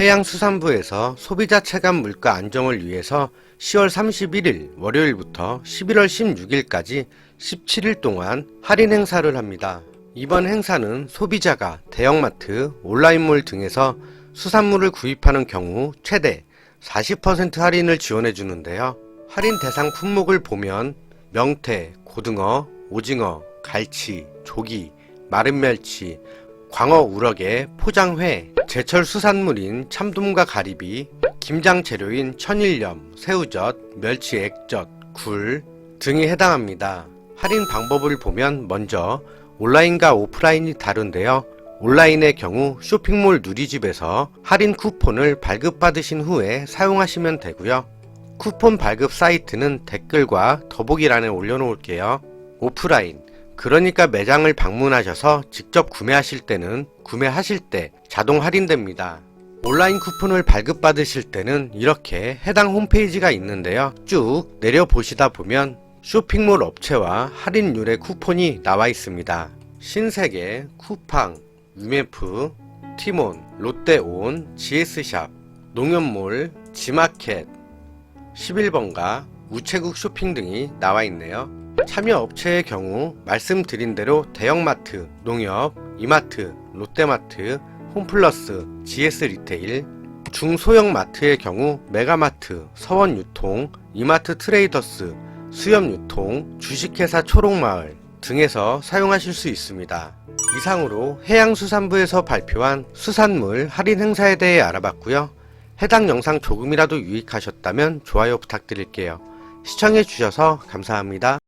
해양수산부에서 소비자 체감 물가 안정을 위해서 10월 31일 월요일부터 11월 16일까지 17일 동안 할인 행사를 합니다. 이번 행사는 소비자가 대형마트, 온라인몰 등에서 수산물을 구입하는 경우 최대 40% 할인을 지원해 주는데요. 할인 대상 품목을 보면 명태, 고등어, 오징어, 갈치, 조기, 마른 멸치, 광어 우럭에 포장회, 제철 수산물인 참돔과 가리비, 김장 재료인 천일염, 새우젓, 멸치 액젓, 굴 등이 해당합니다. 할인 방법을 보면 먼저 온라인과 오프라인이 다른데요. 온라인의 경우 쇼핑몰 누리집에서 할인 쿠폰을 발급받으신 후에 사용하시면 되고요. 쿠폰 발급 사이트는 댓글과 더보기란에 올려놓을게요. 오프라인, 그러니까 매장을 방문하셔서 직접 구매하실 때는 구매하실 때 자동 할인됩니다. 온라인 쿠폰을 발급받으실 때는 이렇게 해당 홈페이지가 있는데요. 쭉 내려보시다 보면 쇼핑몰 업체와 할인율의 쿠폰이 나와 있습니다. 신세계, 쿠팡, 유메프, 티몬, 롯데온, GS샵, 농협몰, 지마켓, 11번가, 우체국 쇼핑 등이 나와 있네요. 참여 업체의 경우 말씀드린 대로 대형마트, 농협, 이마트, 롯데마트, 홈플러스, GS 리테일, 중소형 마트의 경우 메가마트, 서원유통, 이마트 트레이더스, 수협유통, 주식회사 초록마을 등에서 사용하실 수 있습니다. 이상으로 해양수산부에서 발표한 수산물 할인 행사에 대해 알아봤고요. 해당 영상 조금이라도 유익하셨다면 좋아요 부탁드릴게요. 시청해주셔서 감사합니다.